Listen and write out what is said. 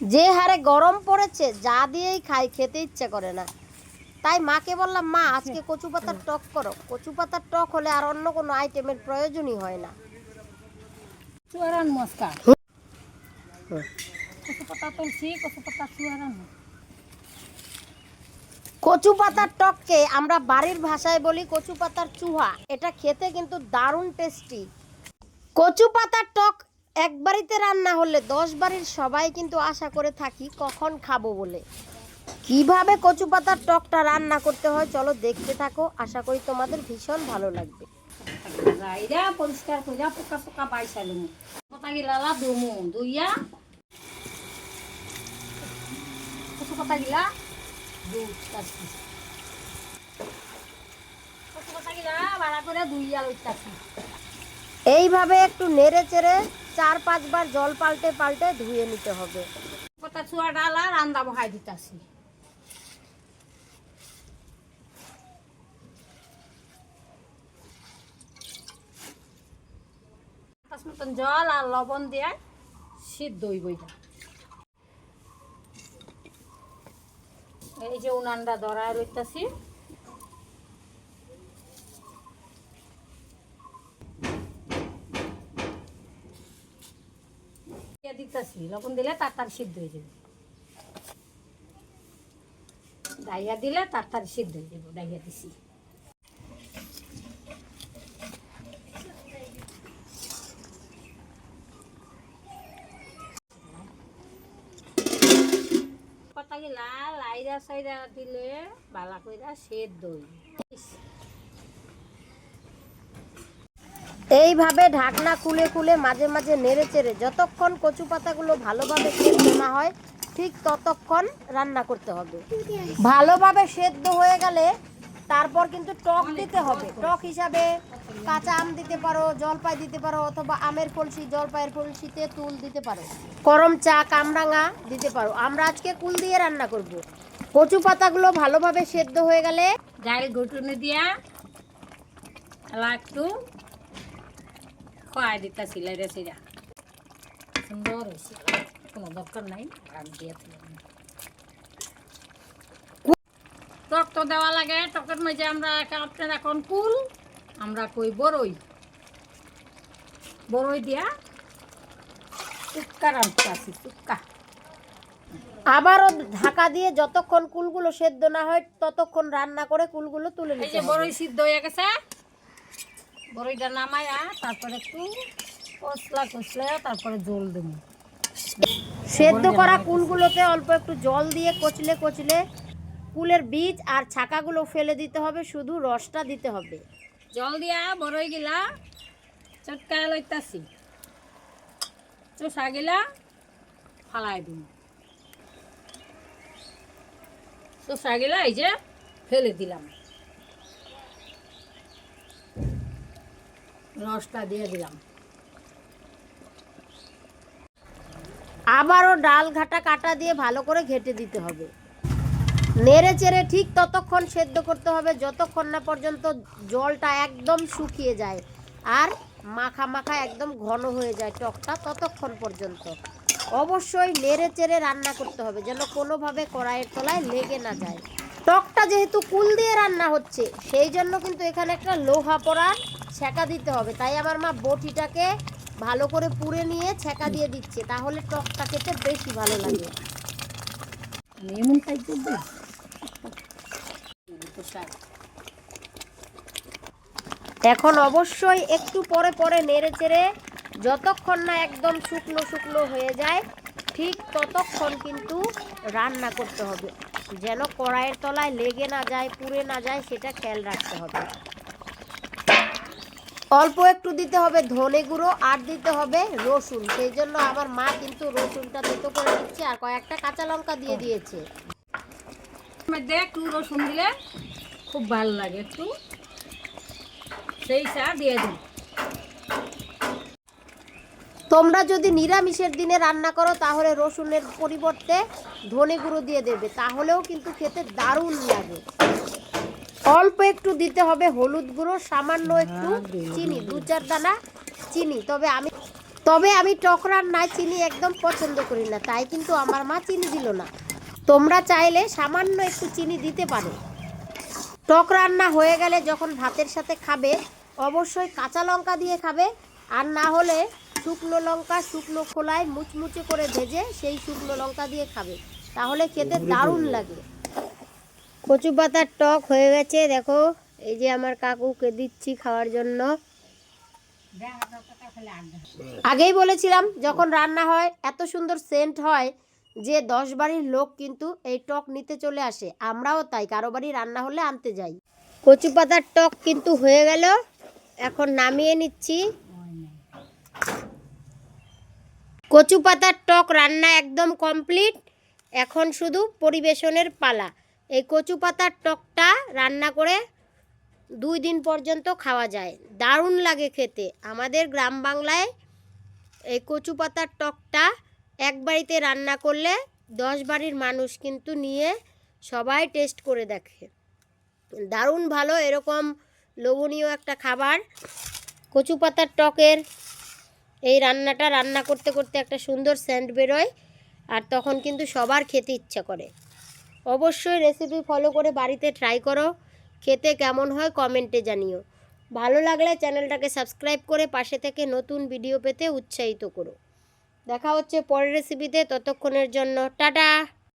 যে হারে গরম পড়েছে যা দিয়েই খাই খেতে ইচ্ছে করে না। তাই মাকে বললাম মা আজকে কচু পাতার টক করো। কচু পাতার টক হলে আর অন্য কোনো আইটেমের প্রয়োজনই হয় না। চুয়ারান মস্কা। কচু পাতা তুলছি কচু পাতা চুয়ারান। কচু পাতার টককে আমরা বাড়ির ভাষায় বলি কচু পাতার চুহা। এটা খেতে কিন্তু দারুণ টেস্টি কচু পাতার টক এক বাড়িতে রান্না হলে দশ বাড়ির সবাই কিন্তু আশা করে থাকি কখন খাব বলে। কীভাবে কচু পাতার টকটা রান্না করতে হয় চলো দেখতে থাকো আশা করি তোমাদের ভীষণ ভালো লাগবে। রাইরা পরিষ্কার কইরা পোকা পোকা পাইছালুম পাতা গিলা লা দুমু কচু পাতা গিলা দু কাছি কচু পাতা গিলা বাড়া করে দুইয়া লইতাছি। এইভাবে একটু নেড়ে চেড়ে চার, পাঁচবার জল পাল্টে পাল্টে ধুয়ে নিতে হবে। চুয়া ডালা, রান্দা বহাই দিতাছি। মতন জল আর লবণ দিয়ে সিদ্ধ হইব এই যে উনানটা ধরায় রইতাছি। দিতাছি, লবণ দিলে তাড়াতাড়ি সিদ্ধ হয়ে যাবে। ডাইয়া দিলে তাড়াতাড়ি সিদ্ধ হয়ে যাবে, ডাইয়া দিছি। কথা গিলা, লাইরা সাইরা দিলে বালা কইরা সেদ্ধ হইবে এইভাবে ঢাকনা খুলে খুলে মাঝে মাঝে নেড়ে চেড়ে যতক্ষণ কচু পাতাগুলো ভালোভাবে সেদ্ধ না হয়, ঠিক ততক্ষণ রান্না করতে হবে। ভালোভাবে সেদ্ধ হয়ে গেলে তারপর কিন্তু টক দিতে হবে। টক হিসাবে কাঁচা আম দিতে পারো, জলপাই দিতে পারো, অথবা আমের কলসি, জলপাইয়ের কলসি তুল দিতে পারো। করম চা, কামরাঙা দিতে পারো। আমরা আজকে কুল দিয়ে রান্না করব। কচু পাতাগুলো ভালোভাবে সেদ্ধ হয়ে গেলে ডাল ঘুটুনে দিয়া একটু খোয়াই সিরা সুন্দর হয়েছে কোনো দরকার নাই আর দিয়ে টক তো দেওয়া লাগে টকের মধ্যে আমরা আপনার এখন কুল আমরা কই বড়ই বড়ই দিয়া চুক্কা চুক্কা আবারও ঢাকা দিয়ে যতক্ষণ কুলগুলো সেদ্ধ না হয় ততক্ষণ রান্না করে কুলগুলো তুলে নিতে যে বড়ই সিদ্ধ হয়ে গেছে। বড়ইটা নামায়া তারপরে একটু কষলা কষলে তারপরে জল দেবো। সেদ্ধ করা কুলগুলোতে অল্প একটু জল দিয়ে কচলে কচলে কুলের বীজ আর ছাকাগুলো ফেলে দিতে হবে শুধু রসটা দিতে হবে। জল দিয়া বড়ই গিলা চটকা লইতাছি। চোষা গিলা ফালাই দিন চোষা গিলা এই যে ফেলে দিলাম। রসটা দিয়ে দিলাম। আবারও ডাল ঘাটা কাটা দিয়ে ভালো করে ঘেটে দিতে হবে। নেড়ে চেড়ে ঠিক ততক্ষণ সেদ্ধ করতে হবে, যতক্ষণ না পর্যন্ত জলটা একদম শুকিয়ে যায় আর মাখা মাখা একদম ঘন হয়ে যায় টকটা ততক্ষণ পর্যন্ত। অবশ্যই নেড়ে চেড়ে রান্না করতে হবে যেন কোনোভাবে কড়াইয়ের তলায় লেগে না যায়। টকটা যেহেতু কুল দিয়ে রান্না হচ্ছে, সেই জন্য কিন্তু এখানে একটা লোহা পড়া ছেঁকা দিতে হবে। তাই আমার মা বটিটাকে ভালো করে পুড়ে নিয়ে ছেঁকা দিয়ে দিচ্ছে। তাহলে টকটা খেতে বেশি ভালো লাগে। এমন টাইপ করব? এখন অবশ্যই একটু পরে পরে নেড়ে চেড়ে যতক্ষণ না একদম শুকনো শুকনো হয়ে যায় ঠিক ততক্ষণ কিন্তু রান্না করতে হবে। যেন কড়াইয়ের তলায় লেগে না যায় পুড়ে না যায় সেটা খেয়াল রাখতে হবে। অল্প একটু দিতে হবে ধনে গুঁড়ো আর দিতে হবে রসুন। সেই জন্য আমার মা কিন্তু রসুনটা দুটো করে দিচ্ছে আর কয়েকটা কাঁচা লঙ্কা দিয়ে দিয়েছে। একটু রসুন দিলে খুব ভালো লাগে একটু। সেই চা দিয়ে দিন। তোমরা যদি নিরামিষের দিনে রান্না করো তাহলে রসুনের পরিবর্তে ধনে গুঁড়ো দিয়ে দেবে। তাহলেও কিন্তু খেতে দারুণ লাগে। অল্প একটু দিতে হবে হলুদ গুঁড়ো সামান্য একটু চিনি দু চার দানা চিনি। তবে আমি তবে আমি টক রান্নায় চিনি একদম পছন্দ করি না তাই কিন্তু আমার মা চিনি দিল না। তোমরা চাইলে সামান্য একটু চিনি দিতে পারো। টক রান্না হয়ে গেলে যখন ভাতের সাথে খাবে অবশ্যই কাঁচা লঙ্কা দিয়ে খাবে আর না হলে শুকনো লঙ্কা শুকনো খোলায় মুচমুচে করে ভেজে সেই শুকনো লঙ্কা দিয়ে খাবে। তাহলে খেতে দারুণ লাগে। কচু পাতার টক হয়ে গেছে, দেখো। এই যে আমার কাকুকে দিচ্ছি খাওয়ার জন্য। আগেই বলেছিলাম, যখন রান্না হয়, এত সুন্দর সেন্ট হয় যে দশ বাড়ির লোক কিন্তু এই টক নিতে চলে আসে। আমরাও তাই, কারও বাড়ি রান্না হলে আনতে যাই। কচু পাতার টক কিন্তু হয়ে গেল। এখন নামিয়ে নিচ্ছি। কচু পাতার টক রান্না একদম কমপ্লিট এখন শুধু পরিবেশনের পালা। এই কচু পাতার টকটা রান্না করে দুই দিন পর্যন্ত খাওয়া যায়। দারুণ লাগে খেতে। আমাদের গ্রাম বাংলায় এই কচু পাতার টকটা এক বাড়িতে রান্না করলে দশ বাড়ির মানুষ কিন্তু নিয়ে সবাই টেস্ট করে দেখে। দারুণ ভালো, এরকম লোভনীয় একটা খাবার। কচু পাতার টকের এই রান্নাটা, রান্না করতে করতে একটা সুন্দর সেন্ট বেরোয় আর তখন কিন্তু সবার খেতে ইচ্ছা করে। অবশ্যই রেসিপি ফলো করে বাড়িতে ট্রাই করো। খেতে কেমন হয় কমেন্টে জানিও। ভালো লাগলে চ্যানেলটাকে সাবস্ক্রাইব করে পাশে থেকে নতুন ভিডিও পেতে উৎসাহিত করো। দেখা হচ্ছে পরের রেসিপিতে ততক্ষণের জন্য টাটা!